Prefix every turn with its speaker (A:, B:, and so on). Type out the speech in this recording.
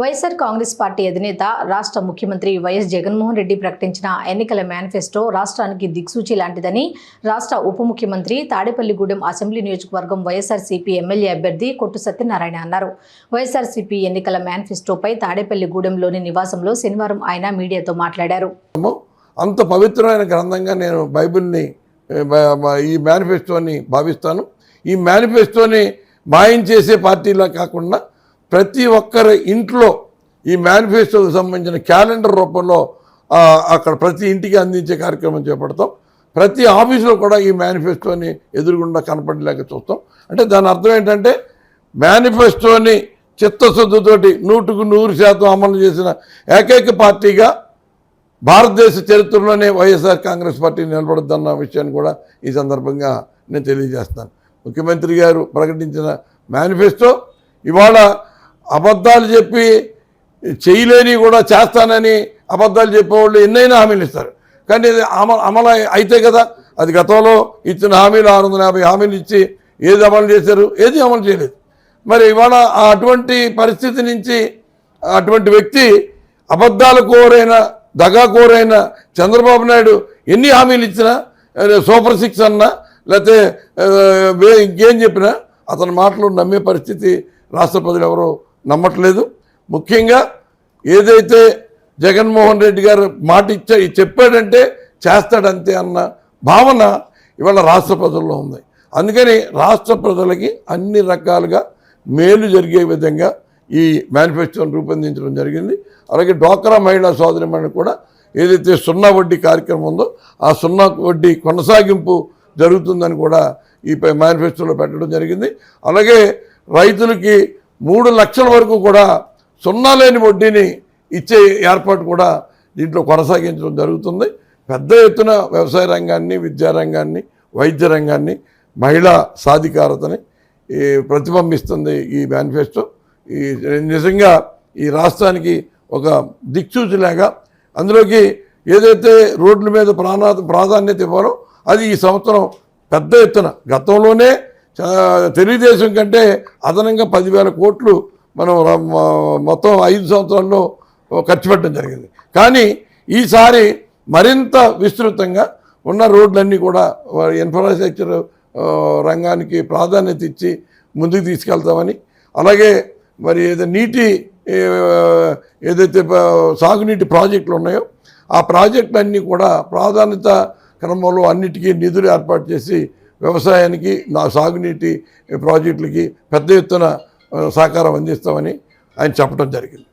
A: YSR Congress party అధినేత రాష్ట్ర ముఖ్యమంత్రి వైఎస్ జగన్మోహన్ రెడ్డి ప్రకటించిన ఎన్నికల మేనిఫెస్టో రాష్ట్రానికి దిక్సూచి లాంటిదని రాష్ట్ర ఉప ముఖ్యమంత్రి తాడేపల్లిగూడెం అసెంబ్లీ నియోజకవర్గం వైఎస్ఆర్సీపీ ఎమ్మెల్యే అభ్యర్థి కొట్టు సత్యనారాయణ అన్నారు. వైఎస్ఆర్సీపీ ఎన్నికల మేనిఫెస్టోపై తాడేపల్లిగూడెంలోని నివాసంలో శనివారం ఆయన మీడియాతో మాట్లాడారు.
B: అంత పవిత్రమైన గ్రంథంగా నేను బైబిల్ని ఈ మేనిఫెస్టోని భావిస్తాను. ఈ మేనిఫెస్టోని మాయం చేసే పార్టీలా కాకుండా ప్రతి ఒక్కరి ఇంట్లో ఈ మేనిఫెస్టోకి సంబంధించిన క్యాలెండర్ రూపంలో అక్కడ ప్రతి ఇంటికి అందించే కార్యక్రమం చేపడతాం. ప్రతి ఆఫీసులో కూడా ఈ మేనిఫెస్టోని ఎదురుగుండా కనపడలేక చూస్తాం. అంటే దాని అర్థం ఏంటంటే మేనిఫెస్టోని చిత్తశుద్ధితోటి నూటుకు నూరు శాతం అమలు చేసిన ఏకైక పార్టీగా భారతదేశ చరిత్రలోనే వైఎస్ఆర్ కాంగ్రెస్ పార్టీ నిలబడద్దన్న విషయాన్ని కూడా ఈ సందర్భంగా నేను తెలియజేస్తాను ముఖ్యమంత్రి గారు ప్రకటించిన మేనిఫెస్టో ఇవాళ అబద్ధాలు చెప్పి చేయలేని కూడా చేస్తానని అబద్ధాలు చెప్పేవాళ్ళు ఎన్నైనా హామీలు ఇస్తారు. కానీ ఇది అమలు అయితే కదా అది గతంలో ఇచ్చిన హామీలు ఆరు వందల యాభై హామీలు ఇచ్చి ఏది అమలు చేశారు ఏది అమలు చేయలేదు. మరి ఇవాళ ఆ అటువంటి పరిస్థితి నుంచి అటువంటి వ్యక్తి అబద్ధాల కోరైన దగా కోరైన చంద్రబాబు నాయుడు ఎన్ని హామీలు ఇచ్చినా సూపర్ సిక్స్ అన్నా లేకపోతే ఇంకేం చెప్పినా అతని మాటలు నమ్మే పరిస్థితి రాష్ట్ర ప్రజలు ఎవరో నమ్మట్లేదు. ముఖ్యంగా ఏదైతే జగన్మోహన్ రెడ్డి గారు మాట ఇచ్చా చెప్పాడంటే చేస్తాడంతే అన్న భావన ఇవాళ రాష్ట్ర ప్రజల్లో ఉంది. అందుకని రాష్ట్ర ప్రజలకి అన్ని రకాలుగా మేలు జరిగే విధంగా ఈ మేనిఫెస్టోని రూపొందించడం జరిగింది. అలాగే డ్వాక్రా మహిళా సోదరిమణి కూడా ఏదైతే సున్నా వడ్డీ కార్యక్రమం ఉందో ఆ సున్నా వడ్డీ కొనసాగింపు జరుగుతుందని కూడా ఈ మేనిఫెస్టోలో పెట్టడం జరిగింది. అలాగే రైతులకి మూడు లక్షల వరకు కూడా సున్నా లేని వడ్డీని ఇచ్చే ఏర్పాటు కూడా దీంట్లో కొనసాగించడం జరుగుతుంది. పెద్ద ఎత్తున వ్యవసాయ రంగాన్ని విద్యారంగాన్ని వైద్య రంగాన్ని మహిళా సాధికారతని ఈ ప్రతిబింబిస్తుంది ఈ మేనిఫెస్టో. ఈ నిజంగా ఈ రాష్ట్రానికి ఒక దిక్సూచిలాగా అందులోకి ఏదైతే రోడ్ల మీద ప్రాణా ప్రాధాన్యత ఇవ్వాలో అది ఈ సంవత్సరం పెద్ద ఎత్తున గతంలోనే తెలుగుదేశం కంటే అదనంగా పదివేల కోట్లు మనం మొత్తం ఐదు సంవత్సరాల్లో ఖర్చు పెట్టడం జరిగింది. కానీ ఈసారి మరింత విస్తృతంగా ఉన్న రోడ్లన్నీ కూడా ఇన్ఫ్రాస్ట్రక్చర్ రంగానికి ప్రాధాన్యత ఇచ్చి ముందుకు తీసుకెళ్తామని అలాగే మరి ఏదో నీటి ఏదైతే సాగునీటి ప్రాజెక్టులు ఉన్నాయో ఆ ప్రాజెక్టులన్నీ కూడా ప్రాధాన్యత క్రమంలో అన్నిటికీ నిధులు ఏర్పాటు చేసి వ్యవసాయానికి నా సాగునీటి ప్రాజెక్టులకి పెద్ద ఎత్తున సహకారం అందిస్తామని ఆయన చెప్పడం జరిగింది.